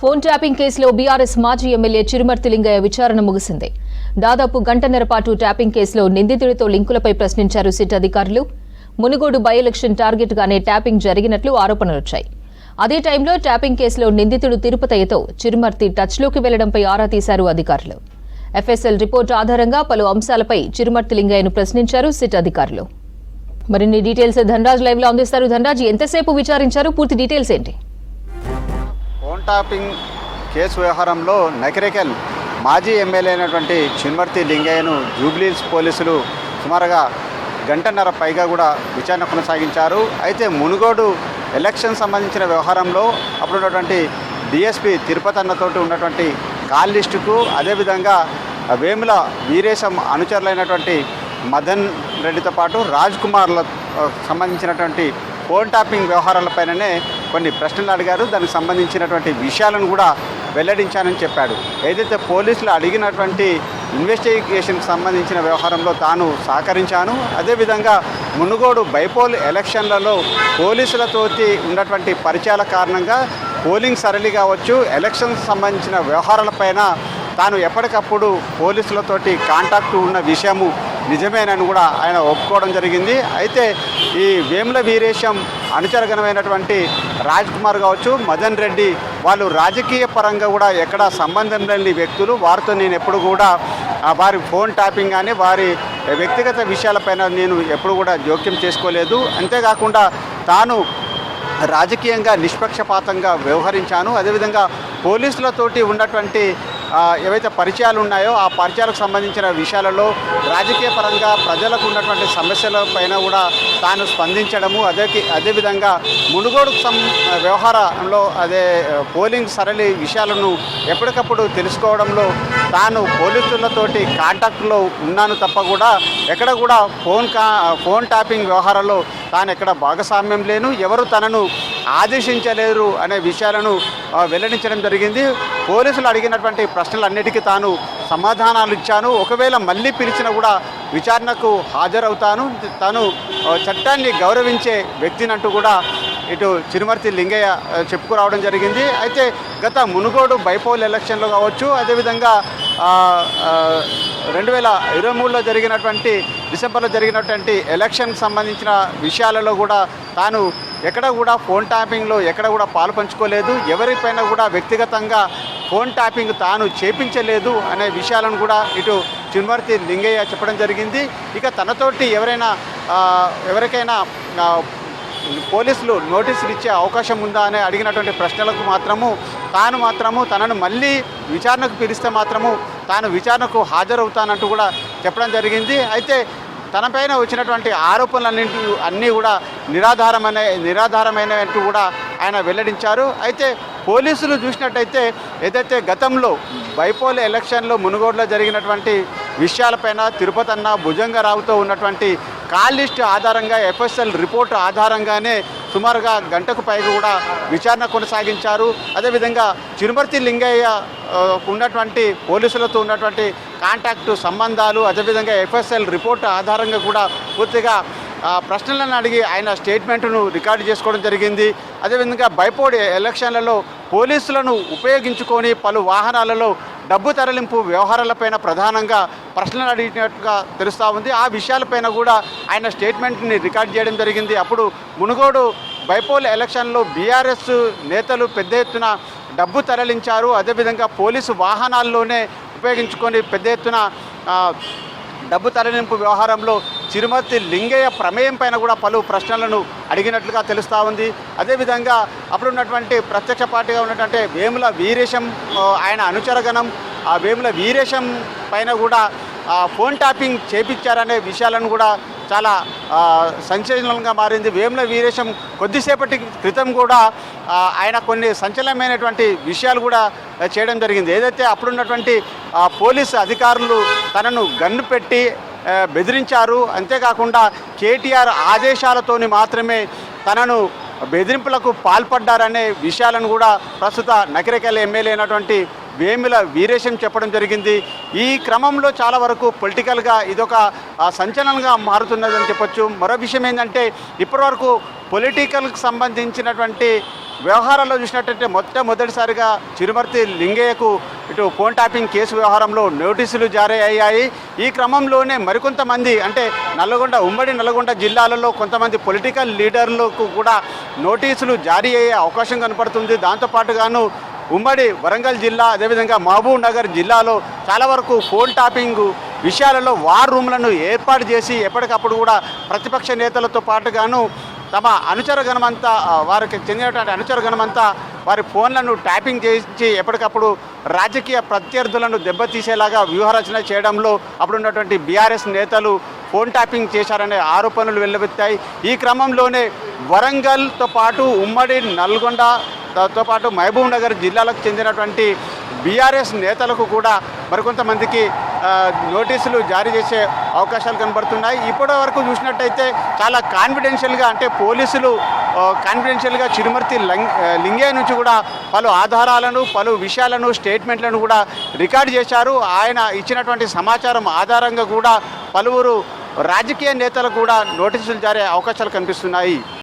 Phone tapping కేసులో BRS మాజీ MLA Chirumarthi Lingaiah విచారణ ముగిసింది. దాదాపు గంటన్నర పాటు ట్యాపింగ్ కేసులో నిందితుడితో లింకులపై ప్రశ్నించారు సిట్ అధికారులు. మునుగోడు బై ఎలక్షన్ టార్గెట్గానే ట్యాపింగ్ జరిగినట్లు ఆరోపణలొచ్చాయి. అదే టైంలో ట్యాపింగ్ కేసులో నిందితుడు తిరుపతయ్యతో చిరుమర్తి టచ్లోకి వెళ్ళడంపై ఆరా తీశారు అధికారులు. ఎఫ్ఎస్ఎల్ రిపోర్టు ఆధారంగా పలు అంశాలపై చిరుమర్తి లింగయ్యను ప్రశ్నించారు సిట్ అధికారులు. మరిన్ని డీటెయిల్స్ ధనరాజ్ లైవ్లో అందిస్తారు. ధనరాజ్ ఎంతసేపు విచారించారు? పూర్తి డీటెయిల్స్ ఏంటి? ఫోన్ టాపింగ్ కేసు వ్యవహారంలో నకిరేకల్ మాజీ ఎమ్మెల్యే అయినటువంటి చిన్మర్తి లింగయ్యను జూబ్లీస్ పోలీసులు సుమారుగా గంటన్నర పైగా కూడా విచారణ కొనసాగించారు. అయితే మునుగోడు ఎలక్షన్ సంబంధించిన వ్యవహారంలో అప్పుడు ఉన్నటువంటి డిఎస్పి తిరుపతి అన్నతోటి ఉన్నటువంటి కాల్ లిస్టుకు అదేవిధంగా వేముల వీరేశం అనుచరులైనటువంటి మదన్ రెడ్డితో పాటు రాజ్ కుమార్ల సంబంధించినటువంటి ఫోన్ టాపింగ్ వ్యవహారాలపైననే కొన్ని ప్రశ్నలు అడిగారు. దానికి సంబంధించినటువంటి విషయాలను కూడా వెల్లడించానని చెప్పాడు. ఏదైతే పోలీసులు అడిగినటువంటి ఇన్వెస్టిగేషన్కి సంబంధించిన వ్యవహారంలో తాను సహకరించాను అదేవిధంగా మునుగోడు బైపోల్ ఎలక్షన్లలో పోలీసులతోటి ఉన్నటువంటి పరిచయాల కారణంగా పోలింగ్ సరళి కావచ్చు ఎలక్షన్ సంబంధించిన వ్యవహారాలపైన తాను ఎప్పటికప్పుడు పోలీసులతోటి కాంటాక్ట్ ఉన్న విషయము నిజమేనని కూడా ఆయన ఒప్పుకోవడం జరిగింది. అయితే ఈ వేముల వీరేశం అనుచరగణమైనటువంటి రాజ్ కుమార్ కావచ్చు మదన్ రెడ్డి వాళ్ళు రాజకీయ పరంగా కూడా ఎక్కడ సంబంధం లేని వ్యక్తులు. వారితో నేను ఎప్పుడు కూడా వారి ఫోన్ ట్యాపింగ్ కానీ వారి వ్యక్తిగత విషయాలపైన నేను ఎప్పుడు కూడా జోక్యం చేసుకోలేదు. అంతేకాకుండా తాను రాజకీయంగా నిష్పక్షపాతంగా వ్యవహరించాను. అదేవిధంగా పోలీసులతోటి ఉన్నటువంటి ఏవైతే పరిచయాలు ఉన్నాయో ఆ పరిచయాలకు సంబంధించిన విషయాలలో రాజకీయ పరంగా ప్రజలకు ఉన్నటువంటి సమస్యల పైన కూడా తాను స్పందించడము అదే అదేవిధంగా మునుగోడుకు సం వ్యవహారంలో అదే పోలింగ్ సరళి విషయాలను ఎప్పటికప్పుడు తెలుసుకోవడంలో తాను పోలీసులతోటి కాంటాక్ట్లో ఉన్నాను తప్ప కూడా ఎక్కడ కూడా ఫోన్ కా ఫోన్ ట్యాపింగ్ వ్యవహారంలో తాను ఎక్కడ భాగస్వామ్యం లేను. ఎవరు తనను ఆదేశించలేరు అనే విషయాలను వెల్లడించడం జరిగింది. పోలీసులు అడిగినటువంటి ప్రశ్నలన్నిటికీ తాను సమాధానాలు ఇచ్చాను. ఒకవేళ మళ్ళీ పిలిచినా కూడా విచారణకు హాజరవుతాను. తాను చట్టాన్ని గౌరవించే వ్యక్తినంటూ కూడా ఇటు చిరుమర్తి లింగయ్య చెప్పుకురావడం జరిగింది. అయితే గత మునుగోడు బైపోల్ ఎలక్షన్లో కావచ్చు అదేవిధంగా రెండు వేల ఇరవై మూడులో జరిగినటువంటి డిసెంబర్లో జరిగినటువంటి ఎలక్షన్కి సంబంధించిన విషయాలలో కూడా తాను ఎక్కడ కూడా ఫోన్ ట్యాపింగ్లో ఎక్కడ కూడా పాలు పంచుకోలేదు. ఎవరిపైన కూడా వ్యక్తిగతంగా ఫోన్ ట్యాపింగ్ తాను చేపించలేదు అనే విషయాలను కూడా ఇటు చిన్మర్తి లింగయ్య చెప్పడం జరిగింది. ఇక తనతోటి ఎవరైనా ఎవరికైనా పోలీసులు నోటీసులు ఇచ్చే అవకాశం ఉందా అని అడిగినటువంటి ప్రశ్నలకు మాత్రము తాను మాత్రము తనను మళ్ళీ విచారణకు పిలిస్తే మాత్రము తాను విచారణకు హాజరవుతానంటూ కూడా చెప్పడం జరిగింది. అయితే తనపైన వచ్చినటువంటి ఆరోపణలన్నింటి అన్నీ కూడా నిరాధారమైన నిరాధారమైనట్టు కూడా ఆయన వెల్లడించారు. అయితే పోలీసులు చూసినట్టయితే ఏదైతే గతంలో బైపోల్ ఎలక్షన్లో మునుగోడులో జరిగినటువంటి విషయాలపైన తిరుపతి అన్న భుజంగరావుతో ఉన్నటువంటి కాల్ లిస్ట్ ఆధారంగా ఎఫ్ఎస్ఎల్ రిపోర్ట్ ఆధారంగానే సుమారుగా గంటకు పైగా కూడా విచారణ కొనసాగించారు. అదేవిధంగా చిరుమర్తి లింగయ్య ఉన్నటువంటి పోలీసులతో ఉన్నటువంటి కాంటాక్టు సంబంధాలు అదేవిధంగా ఎఫ్ఎస్ఎల్ రిపోర్ట్ ఆధారంగా కూడా పూర్తిగా ప్రశ్నలను అడిగి ఆయన స్టేట్మెంట్ను రికార్డు చేసుకోవడం జరిగింది. అదేవిధంగా బైపోడి ఎలక్షన్లలో పోలీసులను ఉపయోగించుకొని పలు వాహనాలలో డబ్బు తరలింపు వ్యవహారాలపైన ప్రధానంగా ప్రశ్నలు అడిగినట్టుగా తెలుస్తూ ఉంది. ఆ విషయాలపైన కూడా ఆయన స్టేట్మెంట్ని రికార్డ్ చేయడం జరిగింది. అప్పుడు మునుగోడు బైపోల్ ఎలక్షన్లో బీఆర్ఎస్ నేతలు పెద్ద ఎత్తున డబ్బు తరలించారు. అదేవిధంగా పోలీసు వాహనాల్లోనే ఉపయోగించుకొని పెద్ద ఎత్తున డబ్బు తరలింపు వ్యవహారంలో చిరుమతి లింగయ్య ప్రమేయం పైన కూడా పలు ప్రశ్నలను అడిగినట్లుగా తెలుస్తూ ఉంది. అదేవిధంగా అప్పుడు ఉన్నటువంటి ప్రత్యక్ష పార్టీగా ఉన్నటువంటి వేముల వీరేశం ఆయన అనుచరగణం ఆ వేముల వీరేశం పైన కూడా ఆ, ఫోన్ ట్యాపింగ్ చేపించారనే విషయాలను కూడా చాలా సంచలనంగా మారింది. వేముల వీరేశం కొద్దిసేపటి క్రితం కూడా ఆయన కొన్ని సంచలనమైనటువంటి విషయాలు కూడా చేయడం జరిగింది. ఏదైతే అప్పుడున్నటువంటి పోలీసు అధికారులు తనను గన్ను పెట్టి బెదిరించారు అంతేకాకుండా కేటీఆర్ ఆదేశాలతోని మాత్రమే తనను బెదిరింపులకు పాల్పడ్డారనే విషయాలను కూడా ప్రస్తుత నకిరేకల్ ఎమ్మెల్యే అయినటువంటి వేముల వీరేశం చెప్పడం జరిగింది. ఈ క్రమంలో చాలా వరకు పొలిటికల్గా ఇదొక సంచలనంగా మారుతున్నదని చెప్పొచ్చు. మరో విషయం ఏంటంటే ఇప్పటివరకు పొలిటికల్కి సంబంధించినటువంటి వ్యవహారాల్లో చూసినట్టయితే మొట్టమొదటిసారిగా చిరుమర్తి లింగయ్యకు ఇటు ఫోన్ ట్యాపింగ్ కేసు వ్యవహారంలో నోటీసులు జారీ అయ్యాయి. ఈ క్రమంలోనే మరికొంతమంది అంటే నల్లగొండ ఉమ్మడి నల్గొండ జిల్లాలలో కొంతమంది పొలిటికల్ లీడర్లకు కూడా నోటీసులు జారీ అయ్యే అవకాశం కనపడుతుంది. దాంతోపాటుగాను ఉమ్మడి వరంగల్ జిల్లా అదేవిధంగా మహబూబ్ నగర్ జిల్లాలో చాలా వరకు ఫోన్ టాపింగ్ విషయాలలో వార్ రూమ్లను ఏర్పాటు చేసి ఎప్పటికప్పుడు కూడా ప్రతిపక్ష నేతలతో పాటుగాను తమ అనుచర గణమంతా వారికి చెందినటువంటి అనుచర గణమంతా వారి ఫోన్లను ట్యాపింగ్ చేయించి ఎప్పటికప్పుడు రాజకీయ ప్రత్యర్థులను దెబ్బతీసేలాగా వ్యూహరచన చేయడంలో అప్పుడున్నటువంటి బీఆర్ఎస్ నేతలు ఫోన్ ట్యాపింగ్ చేశారనే ఆరోపణలు వెల్లువెత్తాయి. ఈ క్రమంలోనే వరంగల్తో పాటు ఉమ్మడి నల్గొండ దాంతోపాటు మహబూబ్నగర్ మహబూబ్ నగర్ జిల్లాలకు చెందినటువంటి బీఆర్ఎస్ నేతలకు కూడా మరికొంతమందికి నోటీసులు జారీ చేసే అవకాశాలు కనబడుతున్నాయి. ఇప్పటి వరకు చూసినట్టయితే చాలా కాన్ఫిడెన్షియల్గా అంటే పోలీసులు కాన్ఫిడెన్షియల్గా చిరుమర్తి లింగ్ నుంచి కూడా పలు ఆధారాలను పలు విషయాలను స్టేట్మెంట్లను కూడా రికార్డు చేశారు. ఆయన ఇచ్చినటువంటి సమాచారం ఆధారంగా కూడా పలువురు రాజకీయ నేతలకు కూడా నోటీసులు జారే అవకాశాలు కనిపిస్తున్నాయి.